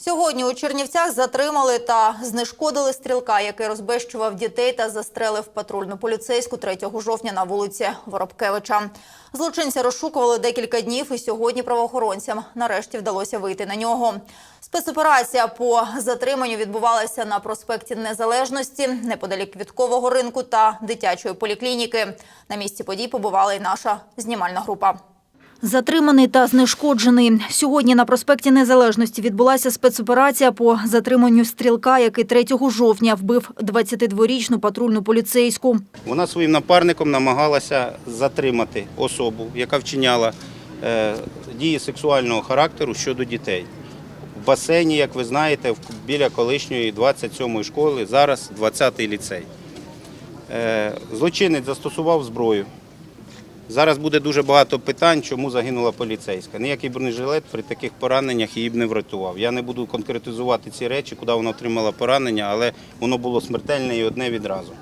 Сьогодні у Чернівцях затримали та знешкодили стрілка, який розбещував дітей та застрелив патрульну поліцейську 3 жовтня на вулиці Воробкевича. Злочинця розшукували декілька днів, і сьогодні правоохоронцям нарешті вдалося вийти на нього. Спецоперація по затриманню відбувалася на проспекті Незалежності, неподалік квіткового ринку та дитячої поліклініки. На місці подій побувала і наша знімальна група. Затриманий та знешкоджений. Сьогодні на проспекті Незалежності відбулася спецоперація по затриманню стрілка, який 3 жовтня вбив 22-річну патрульну поліцейську. Вона своїм напарником намагалася затримати особу, яка вчиняла е, дії сексуального характеру щодо дітей. В басейні, як ви знаєте, біля колишньої 27-ї школи, зараз 20-й ліцей. Е, злочинець застосував зброю. Зараз буде дуже багато питань, чому загинула поліцейська. Ніякий бронежилет при таких пораненнях її б не врятував. Я не буду конкретизувати ці речі, куди вона отримала поранення, але воно було смертельне і одне відразу.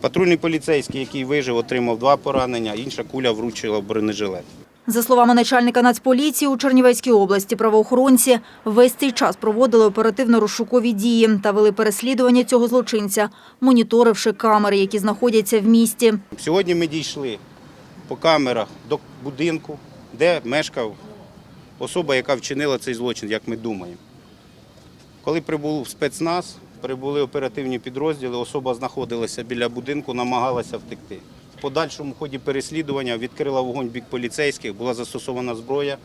Патрульний поліцейський, який вижив, отримав два поранення, інша куля влучила в бронежилет. За словами начальника Нацполіції у Чернівецькій області, правоохоронці весь цей час проводили оперативно-розшукові дії та вели переслідування цього злочинця, моніторивши камери, які знаходяться в місті. Сьогодні ми дійшли по камерах до будинку, де мешкав особа, яка вчинила цей злочин, як ми думаємо. Коли прибув спецназ, прибули оперативні підрозділи, особа знаходилася біля будинку, намагалася втекти. В подальшому ході переслідування відкрила вогонь бік поліцейських, була застосована зброя.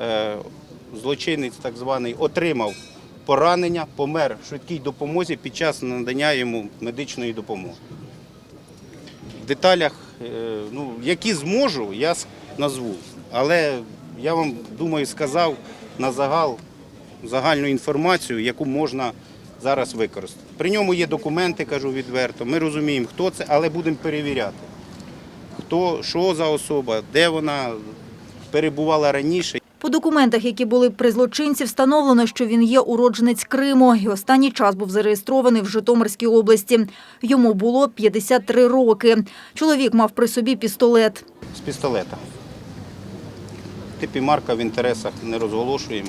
Е, Злочинець так званий отримав поранення, помер в швидкій допомозі під час надання йому медичної допомоги. В деталях, ну, які зможу, я назву. Але я вам думаю, сказав на загал загальну інформацію, яку можна зараз використати. При ньому є документи, кажу відверто. Ми розуміємо, хто це, але будемо перевіряти. Хто, що за особа, де вона перебувала раніше. По документах, які були при злочинці, встановлено, що він є уродженець Криму і останній час був зареєстрований в Житомирській області. Йому було 53 роки. Чоловік мав при собі пістолет. з пістолета. Типі марка в інтересах не розголошуємо.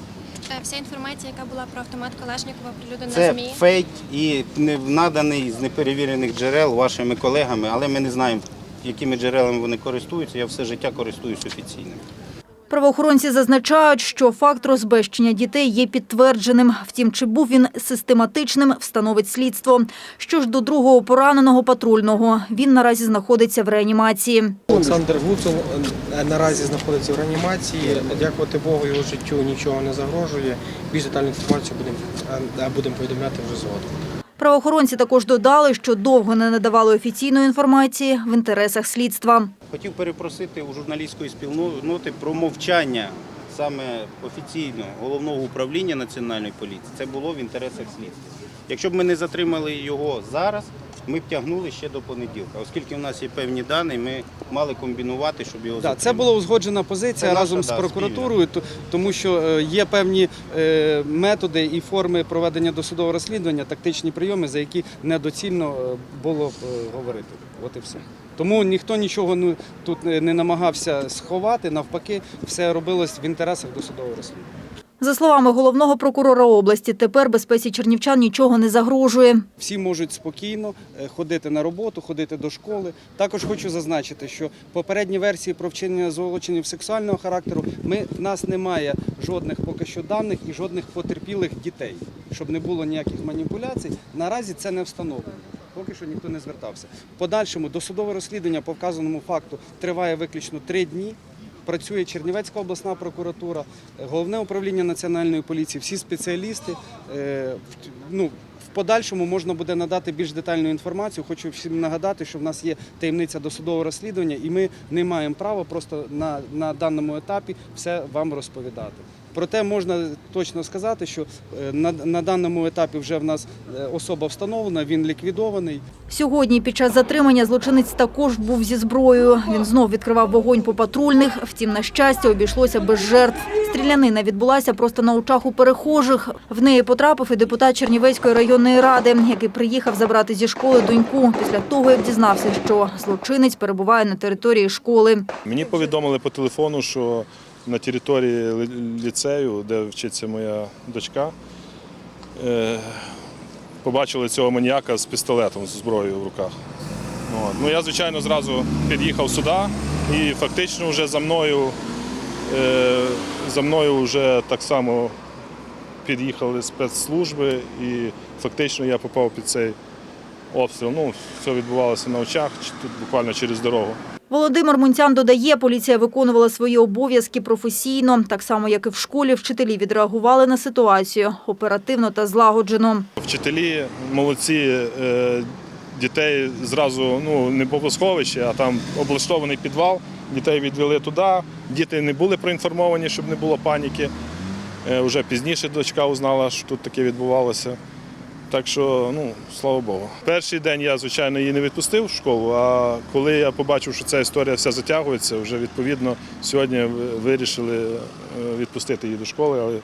Е, Вся інформація, яка була про автомат Калашникова, оприлюднена Це ЗМІ. фейк і не наданий з неперевірених джерел вашими колегами, але ми не знаємо, якими джерелами вони користуються. Я все життя користуюсь офіційним. Правоохоронці зазначають, що факт розбещення дітей є підтвердженим. Втім, чи був він систематичним, встановить слідство. Що ж до другого пораненого патрульного, він наразі знаходиться в реанімації. Олександр Гуцул е, наразі знаходиться в реанімації. Дякувати Богу, його життю нічого не загрожує. Більш детальну інформацію будемо е, будемо повідомляти вже згодом. Правоохоронці також додали, що довго не надавали офіційної інформації в інтересах слідства. Хотів перепросити у журналістської спільноти про мовчання саме офіційно головного управління національної поліції. Це було в інтересах слідства. Якщо б ми не затримали його зараз, ми б тягнули ще до понеділка. Оскільки в нас є певні дані, ми мали комбінувати, щоб його Да, це була узгоджена позиція Це наша, разом з прокуратурою, то- тому що е, є певні е, методи і форми проведення досудового розслідування, тактичні прийоми, за які недоцільно е, було б говорити. От і все. Тому ніхто нічого ну, тут не намагався сховати, навпаки, все робилось в інтересах досудового розслідування. За словами головного прокурора області, тепер безпеці чернівчан нічого не загрожує. Всі можуть спокійно е, ходити на роботу, ходити до школи. Також хочу зазначити, що попередні версії про вчинення злочинів сексуального характеру ми в нас немає жодних поки що даних і жодних потерпілих дітей, щоб не було ніяких маніпуляцій. Наразі це не встановлено. Поки що ніхто не звертався. Подальшому досудове розслідування по вказаному факту триває виключно три дні. Працює Чернівецька обласна прокуратура, головне управління національної поліції, всі спеціалісти. Е, Ну, в подальшому можна буде надати більш детальну інформацію. Хочу всім нагадати, що в нас є таємниця досудового розслідування, і ми не маємо права просто на, на даному етапі все вам розповідати. Проте можна точно сказати, що е, на, на даному етапі вже в нас е, особа встановлена, він ліквідований. Сьогодні під час затримання злочинець також був зі зброєю. Він знов відкривав вогонь по патрульних. Втім, на щастя, обійшлося без жертв. Стрілянина відбулася просто на очах у перехожих. В неї потрапив і депутат Чернівецької районної ради, який приїхав забрати зі школи доньку після того, як дізнався, що злочинець перебуває на території школи. Мені повідомили по телефону, що на території ліцею, де вчиться моя дочка, е, побачили цього маніяка з пістолетом, з зброєю в руках. Ну, я, звичайно, зразу під'їхав сюди і фактично вже за мною, е, за мною вже так само під'їхали спецслужби і фактично я попав під цей обстріл. Ну, все відбувалося на очах, тут буквально через дорогу. Володимир Мунцян додає, поліція виконувала свої обов'язки професійно. Так само, як і в школі, вчителі відреагували на ситуацію оперативно та злагоджено. Вчителі молодці, е, дітей зразу ну, не було сховище, а там облаштований підвал. Дітей відвели туди. Діти не були проінформовані, щоб не було паніки. Е, Вже пізніше дочка узнала, що тут таке відбувалося. Так що, ну, слава Богу. Перший день я, звичайно, її не відпустив в школу, а коли я побачив, що ця історія вся затягується, вже відповідно сьогодні вирішили е, відпустити її до школи, але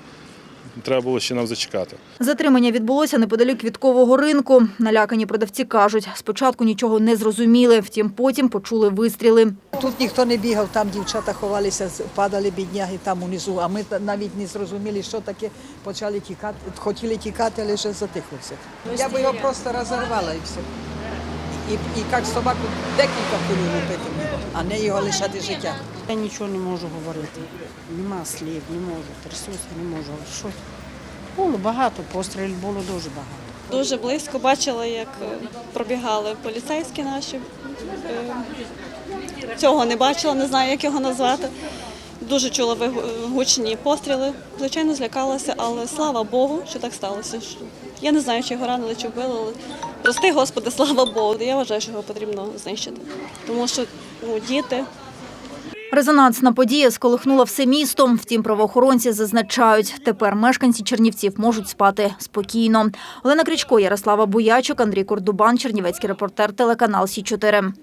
треба було ще нам зачекати. Затримання відбулося неподалік квіткового ринку. Налякані продавці кажуть, спочатку нічого не зрозуміли, втім потім почули вистріли. Тут ніхто не бігав, там дівчата ховалися, падали бідняги там унизу, а ми навіть не зрозуміли, що таке, почали тікати, хотіли тікати, але вже затихло все. Я би його просто розірвала і все. І, і як собаку декілька кулю лупити, а не його лишати життя. Я нічого не можу говорити. Нема слів, не можу, трясуся, не можу. Що? Було багато, пострілів було дуже багато. Дуже близько бачила, як е, пробігали поліцейські наші. Е, Цього не бачила, не знаю, як його назвати. Дуже чула вигу- гучні постріли. Звичайно, злякалася, але слава Богу, що так сталося. Я не знаю, чи його ранили, чи вбили, але прости, Господи, слава Богу. Я вважаю, що його потрібно знищити. Тому що ну, діти, Резонансна подія сколихнула все місто. Втім, правоохоронці зазначають, тепер мешканці Чернівців можуть спати спокійно. Олена Крічко, Ярослава Буячок, Андрій Кордубан, Чернівецький репортер, телеканал Сі 4